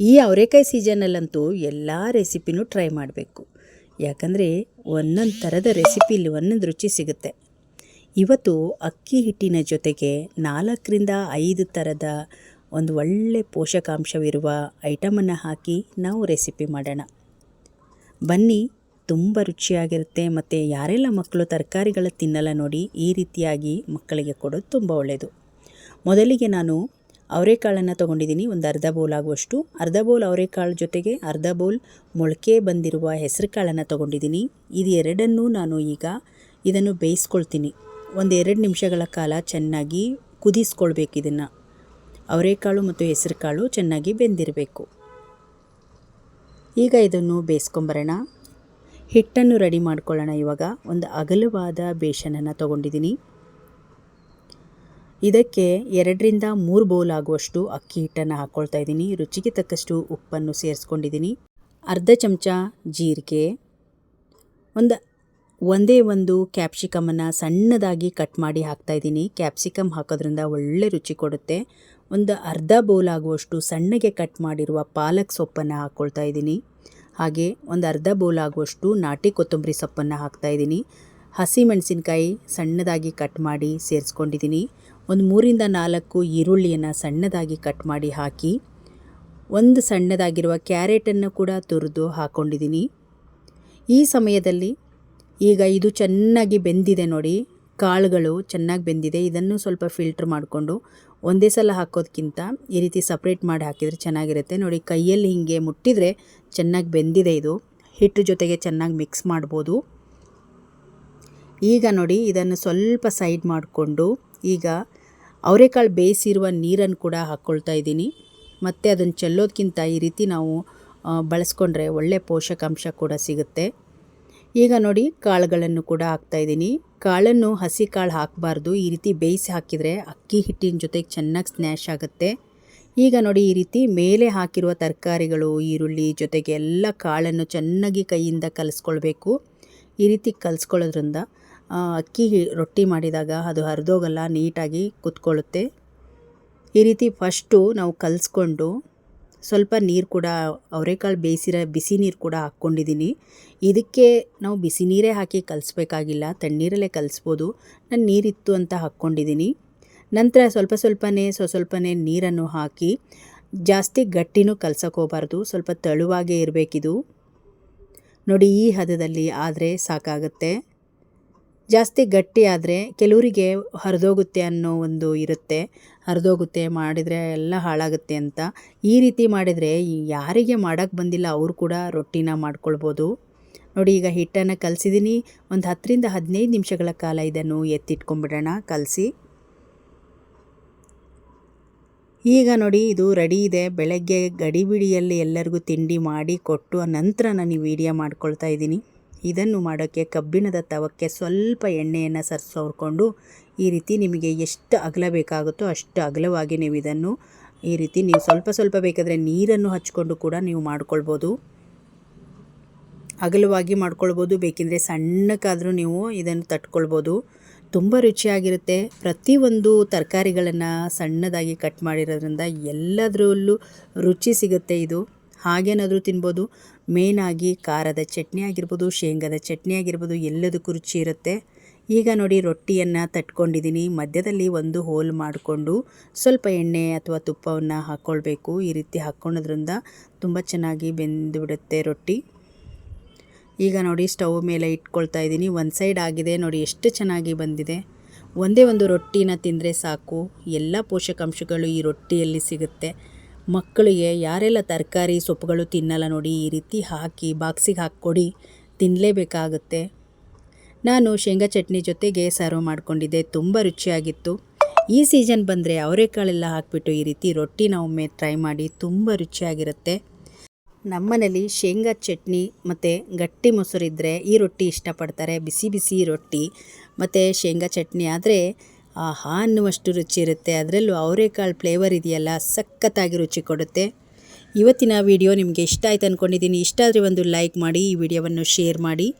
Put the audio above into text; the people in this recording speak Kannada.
ಈ ಅವರೆಕಾಯಿ ಸೀಸನಲ್ಲಂತೂ ಎಲ್ಲ ರೆಸಿಪಿನೂ ಟ್ರೈ ಮಾಡಬೇಕು. ಯಾಕಂದರೆ ಒಂದೊಂದು ಥರದ ರೆಸಿಪಿಲಿ ಒಂದೊಂದು ರುಚಿ ಸಿಗುತ್ತೆ. ಇವತ್ತು ಅಕ್ಕಿ ಹಿಟ್ಟಿನ ಜೊತೆಗೆ ನಾಲ್ಕರಿಂದ ಐದು ಥರದ ಒಂದು ಒಳ್ಳೆ ಪೋಷಕಾಂಶವಿರುವ ಐಟಮನ್ನು ಹಾಕಿ ನಾವು ರೆಸಿಪಿ ಮಾಡೋಣ. ಬನ್ನಿ, ತುಂಬ ರುಚಿಯಾಗಿರುತ್ತೆ ಮತ್ತು ಯಾರೆಲ್ಲ ಮಕ್ಕಳು ತರಕಾರಿಗಳ ತಿನ್ನಲ್ಲ ನೋಡಿ ಈ ರೀತಿಯಾಗಿ ಮಕ್ಕಳಿಗೆ ಕೊಡೋದು ತುಂಬ ಒಳ್ಳೆಯದು ಮೊದಲಿಗೆ ನಾನು ಅವರೆಕಾಳನ್ನು ತೊಗೊಂಡಿದ್ದೀನಿ, ಒಂದು ಅರ್ಧ ಬೌಲ್ ಆಗುವಷ್ಟು. ಅರ್ಧ ಬೌಲ್ ಅವರೆಕಾಳು ಜೊತೆಗೆ ಅರ್ಧ ಬೌಲ್ ಮೊಳಕೆ ಬಂದಿರುವ ಹೆಸರು ಕಾಳನ್ನು ತೊಗೊಂಡಿದ್ದೀನಿ. ಇದು ಎರಡನ್ನೂ ನಾನು ಈಗ ಇದನ್ನು ಬೇಯಿಸ್ಕೊಳ್ತೀನಿ. ಒಂದು ಎರಡು ನಿಮಿಷಗಳ ಕಾಲ ಚೆನ್ನಾಗಿ ಕುದಿಸ್ಕೊಳ್ಬೇಕು ಇದನ್ನು. ಅವರೆಕಾಳು ಮತ್ತು ಹೆಸರುಕಾಳು ಚೆನ್ನಾಗಿ ಬೆಂದಿರಬೇಕು. ಈಗ ಇದನ್ನು ಬೇಯಿಸ್ಕೊಂಬರೋಣ. ಹಿಟ್ಟನ್ನು ರೆಡಿ ಮಾಡ್ಕೊಳ್ಳೋಣ ಇವಾಗ. ಒಂದು ಅಗಲವಾದ ಬೇಷನನ್ನು ತೊಗೊಂಡಿದ್ದೀನಿ. ಇದಕ್ಕೆ ಎರಡರಿಂದ ಮೂರು ಬೌಲ್ ಆಗುವಷ್ಟು ಅಕ್ಕಿ ಹಿಟ್ಟನ್ನು ಹಾಕ್ಕೊಳ್ತಾ ಇದ್ದೀನಿ. ರುಚಿಗೆ ತಕ್ಕಷ್ಟು ಉಪ್ಪನ್ನು ಸೇರಿಸ್ಕೊಂಡಿದ್ದೀನಿ. ಅರ್ಧ ಚಮಚ ಜೀರಿಗೆ, ಒಂದು, ಒಂದೇ ಒಂದು ಕ್ಯಾಪ್ಸಿಕಮನ್ನು ಸಣ್ಣದಾಗಿ ಕಟ್ ಮಾಡಿ ಹಾಕ್ತಾಯಿದ್ದೀನಿ ಕ್ಯಾಪ್ಸಿಕಮ್ ಹಾಕೋದ್ರಿಂದ ಒಳ್ಳೆ ರುಚಿ ಕೊಡುತ್ತೆ. ಒಂದು ಅರ್ಧ ಬೌಲ್ ಆಗುವಷ್ಟು ಸಣ್ಣಗೆ ಕಟ್ ಮಾಡಿರುವ ಪಾಲಕ್ ಸೊಪ್ಪನ್ನು ಹಾಕ್ಕೊಳ್ತಾ ಇದ್ದೀನಿ. ಹಾಗೆ ಒಂದು ಅರ್ಧ ಬೌಲ್ ಆಗುವಷ್ಟು ನಾಟಿ ಕೊತ್ತಂಬರಿ ಸೊಪ್ಪನ್ನು ಹಾಕ್ತಾಯಿದ್ದೀನಿ ಹಸಿ ಮೆಣಸಿನ್ಕಾಯಿ ಸಣ್ಣದಾಗಿ ಕಟ್ ಮಾಡಿ ಸೇರಿಸ್ಕೊಂಡಿದ್ದೀನಿ. ಒಂದು ಮೂರಿಂದ ನಾಲ್ಕು ಈರುಳ್ಳಿಯನ್ನು ಸಣ್ಣದಾಗಿ ಕಟ್ ಮಾಡಿ ಹಾಕಿ, ಒಂದು ಸಣ್ಣದಾಗಿರುವ ಕ್ಯಾರೆಟನ್ನು ಕೂಡ ತುರಿದು ಹಾಕ್ಕೊಂಡಿದ್ದೀನಿ ಈ ಸಮಯದಲ್ಲಿ ಈಗ ಇದು ಚೆನ್ನಾಗಿ ಬೆಂದಿದೆ ನೋಡಿ, ಕಾಳುಗಳು ಚೆನ್ನಾಗಿ ಬೆಂದಿದೆ. ಇದನ್ನು ಸ್ವಲ್ಪ ಫಿಲ್ಟ್ರ್ ಮಾಡಿಕೊಂಡು ಒಂದೇ ಸಲ ಹಾಕೋದಕ್ಕಿಂತ ಈ ರೀತಿ ಸಪ್ರೇಟ್ ಮಾಡಿ ಹಾಕಿದರೆ ಚೆನ್ನಾಗಿರುತ್ತೆ. ನೋಡಿ, ಕೈಯಲ್ಲಿ ಹೀಗೆ ಮುಟ್ಟಿದರೆ ಚೆನ್ನಾಗಿ ಬೆಂದಿದೆ ಇದು. ಹಿಟ್ಟು ಜೊತೆಗೆ ಚೆನ್ನಾಗಿ ಮಿಕ್ಸ್ ಮಾಡ್ಬೋದು. ಈಗ ನೋಡಿ, ಇದನ್ನು ಸ್ವಲ್ಪ ಸೈಡ್ ಮಾಡಿಕೊಂಡು ಈಗ ಅವರೆಕಾಳು ಬೇಯಿಸಿರುವ ನೀರನ್ನು ಕೂಡ ಹಾಕ್ಕೊಳ್ತಾ ಇದ್ದೀನಿ. ಮತ್ತು ಅದನ್ನು ಚೆಲ್ಲೋದಕ್ಕಿಂತ ಈ ರೀತಿ ನಾವು ಬಳಸ್ಕೊಂಡ್ರೆ ಒಳ್ಳೆ ಪೋಷಕಾಂಶ ಕೂಡ ಸಿಗುತ್ತೆ. ಈಗ ನೋಡಿ, ಕಾಳುಗಳನ್ನು ಕೂಡ ಹಾಕ್ತಾಯಿದ್ದೀನಿ ಕಾಳನ್ನು ಹಸಿ ಕಾಳು ಹಾಕಬಾರ್ದು. ಈ ರೀತಿ ಬೇಯಿಸಿ ಹಾಕಿದರೆ ಅಕ್ಕಿ ಹಿಟ್ಟಿನ ಜೊತೆಗೆ ಚೆನ್ನಾಗಿ ಸ್ನ್ಯಾಶ್ ಆಗುತ್ತೆ. ಈಗ ನೋಡಿ, ಈ ರೀತಿ ಮೇಲೆ ಹಾಕಿರುವ ತರಕಾರಿಗಳು, ಈರುಳ್ಳಿ ಜೊತೆಗೆ ಎಲ್ಲ ಕಾಳನ್ನು ಚೆನ್ನಾಗಿ ಕೈಯಿಂದ ಕಲಿಸ್ಕೊಳ್ಬೇಕು. ಈ ರೀತಿ ಕಲಿಸ್ಕೊಳ್ಳೋದ್ರಿಂದ ಅಕ್ಕಿ ರೊಟ್ಟಿ ಮಾಡಿದಾಗ ಅದು ಹರಿದೋಗಲ್ಲ, ನೀಟಾಗಿ ಕುತ್ಕೊಳ್ಳುತ್ತೆ. ಈ ರೀತಿ ಫಸ್ಟು ನಾವು ಕಲಿಸ್ಕೊಂಡು ಸ್ವಲ್ಪ ನೀರು ಕೂಡ ಅವರೆಕಾಳು ಬೇಯಿಸಿರೋ ಬಿಸಿ ನೀರು ಕೂಡ ಹಾಕ್ಕೊಂಡಿದ್ದೀನಿ ಇದಕ್ಕೆ ನಾವು ಬಿಸಿ ನೀರೇ ಹಾಕಿ ಕಲಿಸ್ಬೇಕಾಗಿಲ್ಲ, ತಣ್ಣೀರಲ್ಲೇ ಕಲಿಸ್ಬೋದು. ನಾನು ನೀರಿತ್ತು ಅಂತ ಹಾಕ್ಕೊಂಡಿದ್ದೀನಿ ನಂತರ ಸ್ವಲ್ಪ ಸ್ವಲ್ಪನೇ, ಸ್ವ ಸ್ವಲ್ಪನೇ ನೀರನ್ನು ಹಾಕಿ ಜಾಸ್ತಿ ಗಟ್ಟಿನೂ ಹೋಗಬಾರ್ದು, ಸ್ವಲ್ಪ ತೆಳುವಾಗೇ ಇರಬೇಕಿದು. ನೋಡಿ ಈ ಹದದಲ್ಲಿ ಆದರೆ ಸಾಕಾಗುತ್ತೆ. ಜಾಸ್ತಿ ಗಟ್ಟಿ ಆದರೆ ಕೆಲವರಿಗೆ ಹರಿದೋಗುತ್ತೆ ಅನ್ನೋ ಒಂದು ಇರುತ್ತೆ. ಹರಿದೋಗುತ್ತೆ, ಮಾಡಿದರೆ ಎಲ್ಲ ಹಾಳಾಗುತ್ತೆ ಅಂತ. ಈ ರೀತಿ ಮಾಡಿದರೆ ಯಾರಿಗೆ ಮಾಡೋಕ್ಕೆ ಬಂದಿಲ್ಲ, ಅವರು ಕೂಡ ರೊಟ್ಟಿನ ಮಾಡ್ಕೊಳ್ಬೋದು. ನೋಡಿ, ಈಗ ಹಿಟ್ಟನ್ನು ಕಲಸಿದ್ದೀನಿ ಒಂದು ಹತ್ತರಿಂದ ಹದಿನೈದು ನಿಮಿಷಗಳ ಕಾಲ ಇದನ್ನು ಎತ್ತಿಟ್ಕೊಂಡ್ಬಿಡೋಣ. ಕಲಸಿ. ಈಗ ನೋಡಿ, ಇದು ರೆಡಿ ಇದೆ. ಬೆಳಗ್ಗೆ ಗಡಿಬಿಡಿಯಲ್ಲಿ ಎಲ್ಲರಿಗೂ ತಿಂಡಿ ಮಾಡಿ ಕೊಟ್ಟು, ನಂತರ ನಾನು ಈ ವಿಡಿಯೋ ಮಾಡ್ಕೊಳ್ತಾ ಇದ್ದೀನಿ. ಇದನ್ನು ಮಾಡೋಕ್ಕೆ ಕಬ್ಬಿಣದ ತವಕ್ಕೆ ಸ್ವಲ್ಪ ಎಣ್ಣೆಯನ್ನು ಸರಿಸೋರ್ಕೊಂಡು ಈ ರೀತಿ ನಿಮಗೆ ಎಷ್ಟು ಅಗಲ ಬೇಕಾಗುತ್ತೋ ಅಷ್ಟು ಅಗಲವಾಗಿ ನೀವು ಇದನ್ನು ಈ ರೀತಿ ನೀವು ಸ್ವಲ್ಪ ಸ್ವಲ್ಪ ಬೇಕಾದರೆ ನೀರನ್ನು ಹಚ್ಕೊಂಡು ಕೂಡ ನೀವು ಮಾಡ್ಕೊಳ್ಬೋದು. ಅಗಲವಾಗಿ ಮಾಡ್ಕೊಳ್ಬೋದು, ಬೇಕೆಂದರೆ ಸಣ್ಣಕ್ಕಾದರೂ ನೀವು ಇದನ್ನು ತಟ್ಕೊಳ್ಬೋದು. ತುಂಬ ರುಚಿಯಾಗಿರುತ್ತೆ. ಪ್ರತಿಯೊಂದು ತರಕಾರಿಗಳನ್ನು ಸಣ್ಣದಾಗಿ ಕಟ್ ಮಾಡಿರೋದ್ರಿಂದ ಎಲ್ಲದರಲ್ಲೂ ರುಚಿ ಸಿಗುತ್ತೆ ಇದು. ಹಾಗೇನಾದರೂ ತಿನ್ಬೋದು. ಮೇನಾಗಿ ಖಾರದ ಚಟ್ನಿ ಆಗಿರ್ಬೋದು, ಶೇಂಗಾದ ಚಟ್ನಿ ಆಗಿರ್ಬೋದು, ಎಲ್ಲದಕ್ಕೂ ರುಚಿ ಇರುತ್ತೆ. ಈಗ ನೋಡಿ ರೊಟ್ಟಿಯನ್ನು ತಟ್ಕೊಂಡಿದ್ದೀನಿ ಮಧ್ಯದಲ್ಲಿ ಒಂದು ಹೋಲ್ ಮಾಡಿಕೊಂಡು ಸ್ವಲ್ಪ ಎಣ್ಣೆ ಅಥವಾ ತುಪ್ಪವನ್ನು ಹಾಕ್ಕೊಳ್ಬೇಕು ಈ ರೀತಿ ಹಾಕ್ಕೊಳ್ಳೋದ್ರಿಂದ ತುಂಬ ಚೆನ್ನಾಗಿ ಬೆಂದು ಬಿಡುತ್ತೆ ರೊಟ್ಟಿ. ಈಗ ನೋಡಿ ಸ್ಟವ್ ಮೇಲೆ ಇಟ್ಕೊಳ್ತಾ ಇದ್ದೀನಿ ಒಂದು ಸೈಡ್ ಆಗಿದೆ. ನೋಡಿ ಎಷ್ಟು ಚೆನ್ನಾಗಿ ಬಂದಿದೆ. ಒಂದೇ ಒಂದು ರೊಟ್ಟಿನ ತಿಂದರೆ ಸಾಕು. ಎಲ್ಲ ಪೋಷಕಾಂಶಗಳು ಈ ರೊಟ್ಟಿಯಲ್ಲಿ ಸಿಗುತ್ತೆ. ಮಕ್ಕಳಿಗೆ ಯಾರೆಲ್ಲ ತರಕಾರಿ ಸೊಪ್ಪುಗಳು ತಿನ್ನಲ್ಲ ನೋಡಿ ಈ ರೀತಿ ಹಾಕಿ, ಬಾಕ್ಸಿಗೆ ಹಾಕ್ಕೊಡಿ ತಿನ್ನಲೇಬೇಕಾಗುತ್ತೆ ನಾನು ಶೇಂಗಾ ಚಟ್ನಿ ಜೊತೆಗೆ ಸರ್ವ್ ಮಾಡಿಕೊಂಡಿದ್ದೆ, ತುಂಬ ರುಚಿಯಾಗಿತ್ತು. ಈ ಸೀಸನ್ ಬಂದರೆ ಅವರೆಕಾಳೆಲ್ಲ ಹಾಕಿಬಿಟ್ಟು ಈ ರೀತಿ ರೊಟ್ಟಿನ ಒಮ್ಮೆ ಟ್ರೈ ಮಾಡಿ ತುಂಬ ರುಚಿಯಾಗಿರುತ್ತೆ. ನಮ್ಮನೇಲಿ ಶೇಂಗಾ ಚಟ್ನಿ ಮತ್ತು ಗಟ್ಟಿ ಮೊಸರು ಇದ್ದರೆ ಈ ರೊಟ್ಟಿ ಇಷ್ಟಪಡ್ತಾರೆ, ಬಿಸಿ ಬಿಸಿ ರೊಟ್ಟಿ. ಮತ್ತು ಶೇಂಗಾ ಚಟ್ನಿ ಆದರೆ ಆಹಾ ಅನ್ನುವಷ್ಟು ರುಚಿ ಇರುತ್ತೆ. ಅದರಲ್ಲೂ ಅವರೆಕಾಳು ಫ್ಲೇವರ್ ಇದೆಯಲ್ಲ, ಸಖತ್ತಾಗಿ ರುಚಿ ಕೊಡುತ್ತೆ. ಇವತ್ತಿನ ವಿಡಿಯೋ ನಿಮಗೆ ಇಷ್ಟ ಆಯ್ತು ಅಂದ್ಕೊಂಡಿದ್ದೀನಿ ಇಷ್ಟ ಆದರೆ ಒಂದು ಲೈಕ್ ಮಾಡಿ, ಈ ವಿಡಿಯೋವನ್ನು ಶೇರ್ ಮಾಡಿ.